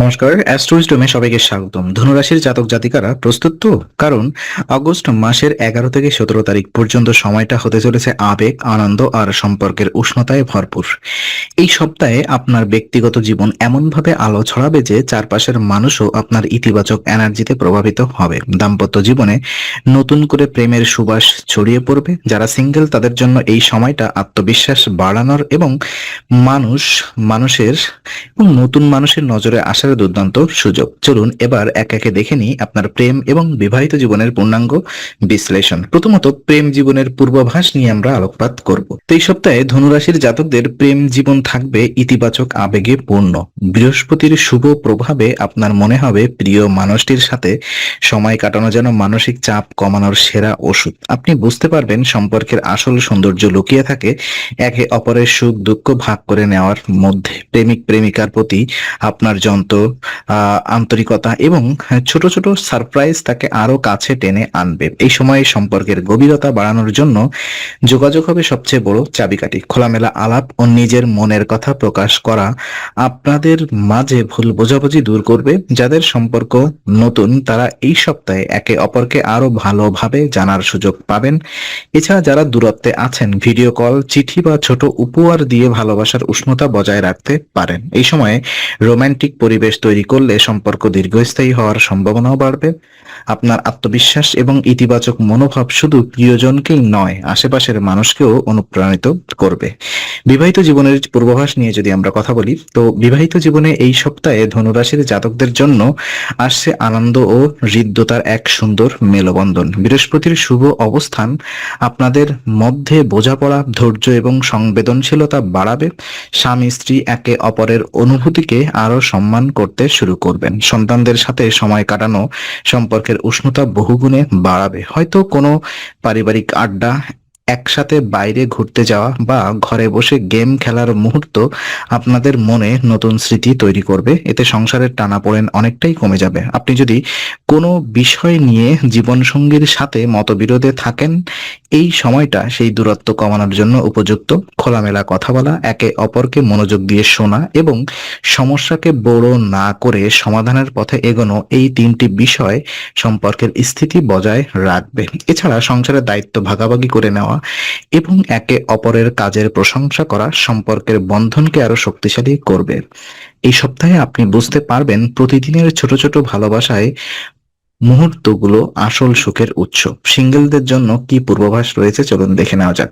নমস্কার অ্যাস্ট্রোইস্টমে সবাইকে স্বাগতম। ধনুরাশির জাতক জাতিকারা, প্রস্তুত তো? কারণ আগস্ট মাসের এগারো থেকে সতেরো তারিখ পর্যন্ত সময়টা হতে চলেছে আবেগ, আনন্দ আর সম্পর্কের উষ্ণতায় ভরপুর। এই সপ্তাহে আপনার ব্যক্তিগত জীবন এমনভাবে আলো ছড়াবে যে চারপাশের মানুষও আপনার ইতিবাচক এনার্জিতে প্রভাবিত হবে। দাম্পত্য জীবনে নতুন করে প্রেমের সুবাস ছড়িয়ে পড়বে। যারা সিঙ্গেল, তাদের জন্য এই সময়টা আত্মবিশ্বাস বাড়ানোর এবং মানুষ, মানুষের এবং নতুন মানুষের নজরে আসার দুর্দান্ত সুযোগ। চলুন এবার এক একে দেখে নিই আপনার প্রেম এবং বিবাহিত জীবনের পূর্ণাঙ্গ বিশ্লেষণ। প্রথমত, প্রেম জীবনের পূর্বাভাস নিয়ে আমরা আলোকপাত করব। তো এই সপ্তাহে ধনুরাশির জাতকদের প্রেম জীবন থাকবে ইতিবাচক আবেগে পূর্ণ। বৃহস্পতির শুভ প্রভাবে আপনার মনে হবে প্রিয় মানুষটির সাথে সময় কাটানো যেন মানসিক চাপ কমানোর সেরা ওষুধ। আপনি বুঝতে পারবেন সম্পর্কের আসল সৌন্দর্য লুকিয়ে থাকে একে অপরের সুখ দুঃখ ভাগ করে নেওয়ার মধ্যে। প্রেমিক প্রেমিকার প্রতি আপনার যন্ত্র আন্তরিকতা এবং ছোট ছোট সারপ্রাইজ তাকে আরও কাছে টেনে আনবে। এই সময়ে সম্পর্কের গভীরতা বাড়ানোর জন্য যোগাযোগ হবে সবচেয়ে বড় চাবিকাঠি। খোলামেলা আলাপ ও নিজের মনের কথা প্রকাশ করা আপনাদের মাঝে ভুল বোঝাবুঝি দূর করবে। যাদের সম্পর্ক নতুন, তারা এই সপ্তাহে একে অপরকে আরও ভালোভাবে জানার সুযোগ পাবেন। এছাড়া যারা দূরত্বে আছেন ভিডিও কল চিঠি বা ছোট উপহার দিয়ে ভালোবাসার উষ্ণতা বজায় রাখতে পারেন। এই সময়ে রোমান্টিক পরিবেশ তৈরি করলে সম্পর্ক দীর্ঘস্থায়ী হওয়ার সম্ভাবনাও বাড়বে। আপনার আত্মবিশ্বাস এবং ইতিবাচক মনোভাব শুধু প্রিয়জনকেই নয়, আশেপাশের মানুষকেও অনুপ্রাণিত করবে। বিবাহিত জীবনের পূর্বাভাস নিয়ে যদি আমরা কথা বলি, তো বিবাহিত জীবনে এই সপ্তাহে ধনুরাশির জাতকদের জন্য আসছে আনন্দ ও হৃদ্যতার এক সুন্দর মেলবন্ধন। বৃহস্পতির শুভ অবস্থান আপনাদের মধ্যে বোঝাপড়া, ধৈর্য এবং সংবেদনশীলতা বাড়াবে। স্বামী, স্ত্রী একে অপরের অনুভূতিকে আরও সম্মান করতে শুরু করবেন। সন্তানদের সাথে সময় কাটানো সম্পর্কের উষ্ণতা বহুগুণে বাড়াবে। হয়তো কোনো পারিবারিক আড্ডা একসাথে বাইরে ঘুরতে যাওয়া বা ঘরে বসে গেম খেলার মুহূর্ত আপনাদের মনে নতুন স্মৃতি তৈরি করবে। এতে সংসারের টানাপোড়েন অনেকটাই কমে যাবে। আপনি যদি কোনো বিষয় নিয়ে জীবনসঙ্গীর সাথে মতবিরোধে থাকেন, এই সময়টা সেই দূরত্ব কমানোর জন্য উপযুক্ত। খোলামেলা কথা বলা, একে অপরকে মনোযোগ দিয়ে শোনা এবং সমস্যাকে বড় না করে সমাধানের পথে এগোনো এই তিনটি বিষয় সম্পর্কের স্থিতি বজায় রাখবে। এছাড়া সংসারের দায়িত্ব ভাগাভাগি করে নেওয়া এবং একে অপরের কাজের প্রশংসা করা সম্পর্কের বন্ধনকে আরও শক্তিশালী করবে। এই সপ্তাহে আপনি বুঝতে পারবেন প্রতিদিনের ছোট ছোট ভালোবাসায় মুহূর্তগুলো আসল সুখের উৎস। সিঙ্গেলদের জন্য কি পূর্বাভাস রয়েছে চলুন দেখে নেওয়া যাক।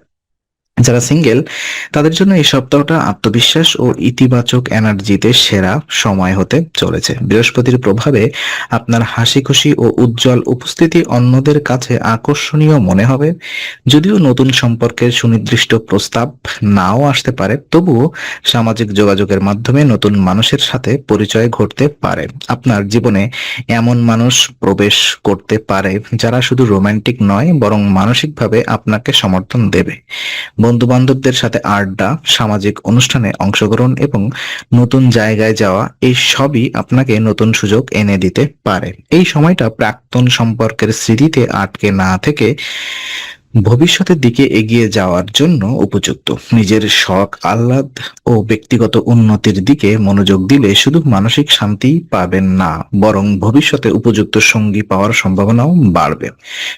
যারা সিঙ্গেল তাদের জন্য এই সপ্তাহটা আত্মবিশ্বাস ও ইতিবাচক এনার্জিতে সেরা সময় হতে চলেছে। বৃহস্পতির প্রভাবে আপনার হাসি খুশি ও উজ্জ্বল উপস্থিতি অন্যদের কাছে আকর্ষণীয় মনে হবে। যদিও নতুন সম্পর্কের সুনির্দিষ্ট প্রস্তাব নাও আসতে পারে, তবুও সামাজিক যোগাযোগের মাধ্যমে নতুন মানুষের সাথে পরিচয় ঘটতে পারে। আপনার জীবনে এমন মানুষ প্রবেশ করতে পারে যারা শুধু রোমান্টিক নয়, বরং মানসিকভাবে আপনাকে সমর্থন দেবে। বন্ধু বান্ধবদের সাথে আড্ডা, সামাজিক অনুষ্ঠানে অংশগ্রহণ এবং নতুন জায়গায় যাওয়া, এই সবই আপনাকে নতুন সুযোগ এনে দিতে পারে। এই সময়টা প্রাক্তন সম্পর্কের স্মৃতিতে আটকে না থেকে ভবিষ্যতের দিকে এগিয়ে যাওয়ার জন্য উপযুক্ত। নিজের শখ, আহ্লাদ ও ব্যক্তিগত উন্নতির দিকে মনোযোগ দিলে শুধু মানসিক শান্তি পাবেন না, বরং ভবিষ্যতে উপযুক্ত সঙ্গী পাওয়ার সম্ভাবনাও বাড়বে।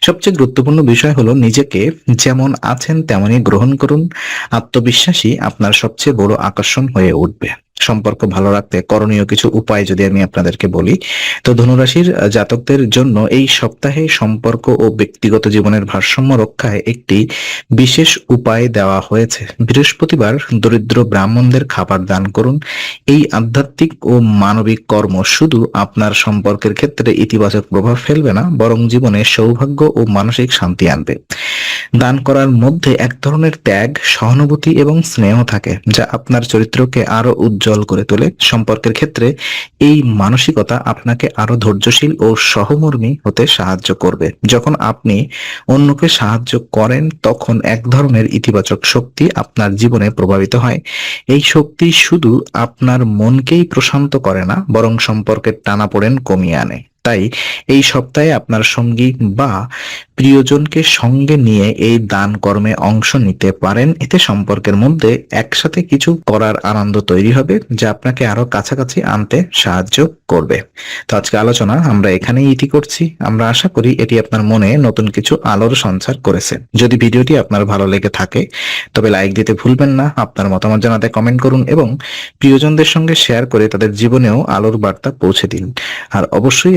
সবচেয়ে গুরুত্বপূর্ণ বিষয় হলো নিজেকে যেমন আছেন, তেমনই গ্রহণ করুন। আত্মবিশ্বাসী আপনার সবচেয়ে বড় আকর্ষণ হয়ে উঠবে। সম্পর্ক ভালো রাখতে করণীয় কিছু উপায় যদি আমি আপনাদেরকে বলি, তো ধনুরাশির জাতকদের জন্য এই সপ্তাহে সম্পর্ক ও ব্যক্তিগত জীবনের ভারসাম্য রক্ষায় একটি বিশেষ উপায় দেওয়া হয়েছে। বৃহস্পতিবার দরিদ্র ব্রাহ্মণদের খাবার দান করুন। এই আধ্যাত্মিক ও মানবিক কর্ম শুধু আপনার সম্পর্কের ক্ষেত্রে ইতিবাচক প্রভাব ফেলবে না, বরং জীবনে সৌভাগ্য ও মানসিক শান্তি আনবে। দান করার মধ্যে এক ধরনের ত্যাগ, সহানুভূতি এবং স্নেহ থাকে, যা আপনার চরিত্রকে আরও উজ্জ্বল করে তোলে। সম্পর্কের ক্ষেত্রে এই মানসিকতা আপনাকে আরও ধৈর্যশীল ও সহমর্মী হতে সাহায্য করবে। যখন আপনি অন্যকে সাহায্য করেন, তখন এক ধরনের ইতিবাচক শক্তি আপনার জীবনে প্রভাবিত হয়। এই শক্তি শুধু আপনার মনকেই প্রশান্ত করে না, বরং সম্পর্কের টানাপোড়েন কমিয়ে আনে। তাই এই সপ্তাহে আপনার সঙ্গী বা প্রিয়জনকে সঙ্গে নিয়ে এই দান কর্মে অংশ নিতে পারেন। এতে সম্পর্কের মধ্যে একসাথে কিছু করার আনন্দ তৈরি হবে, যা আপনাকে আরও কাছাকাছি আনতে সাহায্য করবে। তো আজকে আলোচনা আমরা এখানেই ইতি করছি। আমরা আশা করি এটি আপনার মনে নতুন কিছু আলোর সঞ্চার করেছে। যদি ভিডিওটি আপনার ভালো লেগে থাকে, তবে লাইক দিতে ভুলবেন না, আপনার মতামত জানাতে কমেন্ট করুন এবং প্রিয়জনদের সঙ্গে শেয়ার করে তাদের জীবনেও আলোর বার্তা পৌঁছে দিন। আর অবশ্যই